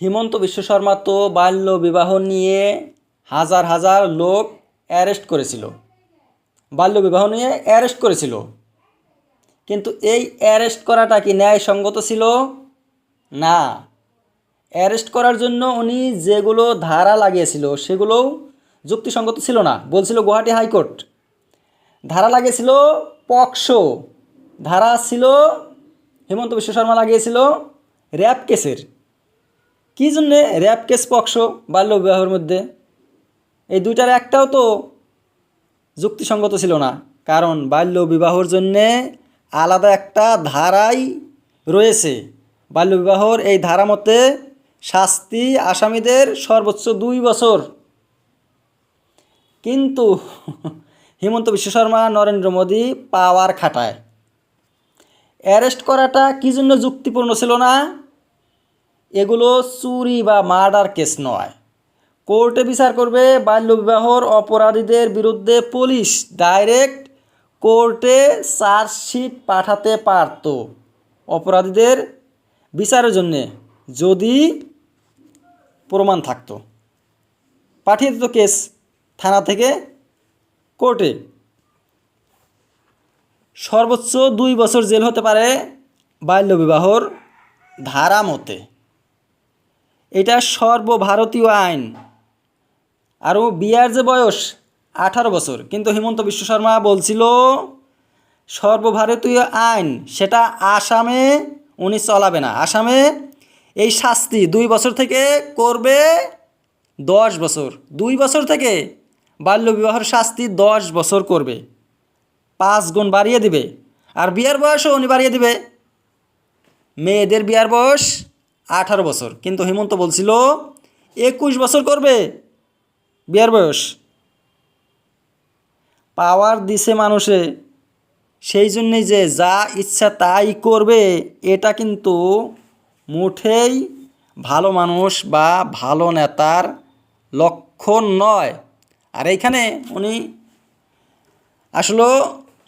হিমন্ত বিশ্ব শর্মা তো বাল্য বিবাহ নিয়ে হাজার হাজার লোক অ্যারেস্ট করেছিল। বাল্য বিবাহ নিয়ে অ্যারেস্ট করেছিল। কিন্তু এই অ্যারেস্ট করাটা কি ন্যায়সঙ্গত ছিল? না। অ্যারেস্ট করার জন্য উনি যেগুলো ধারা লাগিয়েছিল সেগুলোও যুক্তিসঙ্গত ছিল না। বলছিল গুয়াহাটি হাইকোর্ট। ধারা লাগিয়েছিল পক্সো ধারা ছিল হেমন্ত বিশ্ব শর্মা লাগিয়েছিল র্যাপ কেসের। কী জন্যে র্যাপ কেস পক্ষ বাল্য বিবাহের মধ্যে? এই দুইটার একটাও তো যুক্তিসঙ্গত ছিল না। কারণ বাল্য বিবাহর জন্যে আলাদা একটা ধারাই রয়েছে। বাল্য বিবাহর এই ধারা মতে শাস্তি আসামিদের সর্বোচ্চ দুই বছর। কিন্তু হিমন্ত বিশ্ব শর্মা, নরেন্দ্র মোদী পাওয়ার খাটায়। অ্যারেস্ট করাটা কী জন্য যুক্তিপূর্ণ ছিল না? এগুলো চুরি বা মার্ডার কেস নয়। কোর্টে বিচার করবে বাল্যবিবাহর অপরাধীদের বিরুদ্ধে পুলিশ ডাইরেক্ট কোর্টে চার্জশিট পাঠাতে পারত অপরাধীদের বিচারের জন্যে যদি প্রমাণ থাকতো। পাঠিয়ে দিত কেস থানা থেকে কোর্টে। সর্বোচ্চ দুই বছর জেল হতে পারে বাল্যবিবাহর ধারা মতে। এটা সর্বভারতীয় আইন। আরও বিয়ার যে বয়স, আঠারো বছর। কিন্তু হিমন্ত বিশ্ব শর্মা বলছিল, সর্বভারতীয় আইন, সেটা আসামে উনি চলাবে না। আসামে এই শাস্তি দুই বছর থেকে করবে দশ বছর। দুই বছর থেকে বাল্যবিবাহের শাস্তি দশ বছর করবে। পাঁচ গুণ বাড়িয়ে দিবে। আর বিয়ার বয়সও উনি বাড়িয়ে দিবে। মেয়েদের বিয়ার বয়স আঠারো বছর। কিন্তু হেমন্ত বলছিল, একুশ বছর করবে, বিয়ার বয়স। পাওয়ার দিছে মানুষে, সেই জন্যেই যে যা ইচ্ছা তাই করবে, এটা কিন্তু মুঠেই ভালো মানুষ বা ভালো নেতার লক্ষণ নয়। আর এইখানে উনি আসলে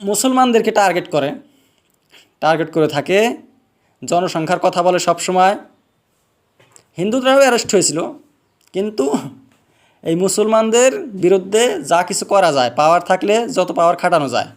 মুসলমানদেরকে টার্গেট করে। টার্গেট করে থাকে, জনসংখ্যার কথা বলে সবসময়। হিন্দুরাও অ্যারেস্ট হয়েছিল, কিন্তু এই মুসলমানদের বিরুদ্ধে যা কিছু করা যায় পাওয়ার থাকলে যত পাওয়ার খাটানো যায়।